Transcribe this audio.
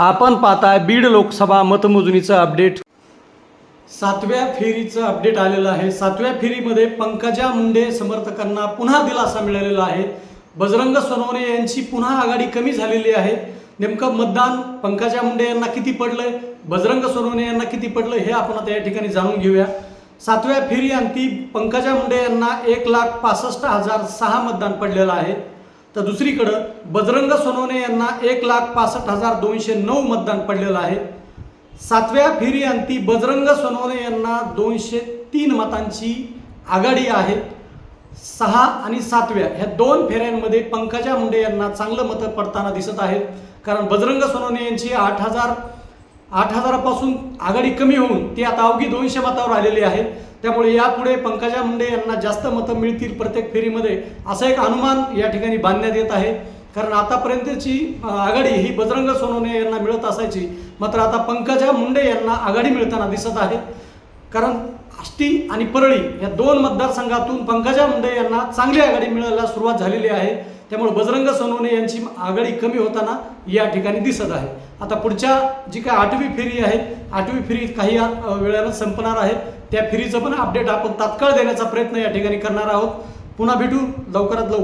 आपण पाहताय बीड लोकसभा मतमोजणीचं अपडेट. सातव्या फेरीचं अपडेट आलेलं आहे. सातव्या फेरीमध्ये पंकजा मुंडे समर्थकांना पुन्हा दिलासा मिळालेला आहे. बजरंग सोनवणे यांची पुन्हा आघाडी कमी झालेली आहे. नेमकं मतदान पंकजा मुंडे यांना किती पडलंय? बजरंग सोनवणे यांना किती पडलं हे आपण आता या ठिकाणी जाणून घेऊया. सातव्या फेरी अंती पंकजा मुंडे यांना एक लाख पासष्ट हजार सहा मतदान पडलेलं आहे. तर दुसरीकडं बजरंग सोनवणे यांना एक लाख पासष्ट हजार दोनशे नऊ मतदान पडलेलं आहे. सातव्या फेरी अंती बजरंग सोनवणे यांना दोनशे तीन मतांची आघाडी आहे. सहा आणि सातव्या ह्या दोन फेऱ्यांमध्ये पंकजा मुंडे यांना चांगलं मतं पडताना दिसत आहेत कारण बजरंग सोनवणे यांची आठ हजार आठ हजारापासून आघाडी कमी होऊन ती आता अवघी दोनशे मतावर आलेली आहेत. त्यामुळे यापुढे पंकजा मुंडे यांना जास्त मतं मिळतील प्रत्येक फेरीमध्ये असं एक अनुमान या ठिकाणी बांधण्यात येत आहे. कारण आतापर्यंतची आघाडी ही बजरंग सोनवणे यांना मिळत असायची मात्र आता पंकजा मुंडे यांना आघाडी मिळताना दिसत आहे कारण आष्टी आणि परळी या दोन मतदारसंघातून पंकजा मुंडे यांना चांगली आघाडी मिळायला सुरुवात झालेली आहे. त्यामुळे बजरंग सोनवणे यांची आघाडी कमी होताना या ठिकाणी दिसत आहे. आता पुढच्या जी काय आठवी फेरी आहे आठवी फेरी काही वेळानं संपणार आहे. त्या फेरीचं पण अपडेट आपण तात्काळ देण्याचा प्रयत्न या ठिकाणी करणार आहोत. पुन्हा भेटू लवकरात लवकर.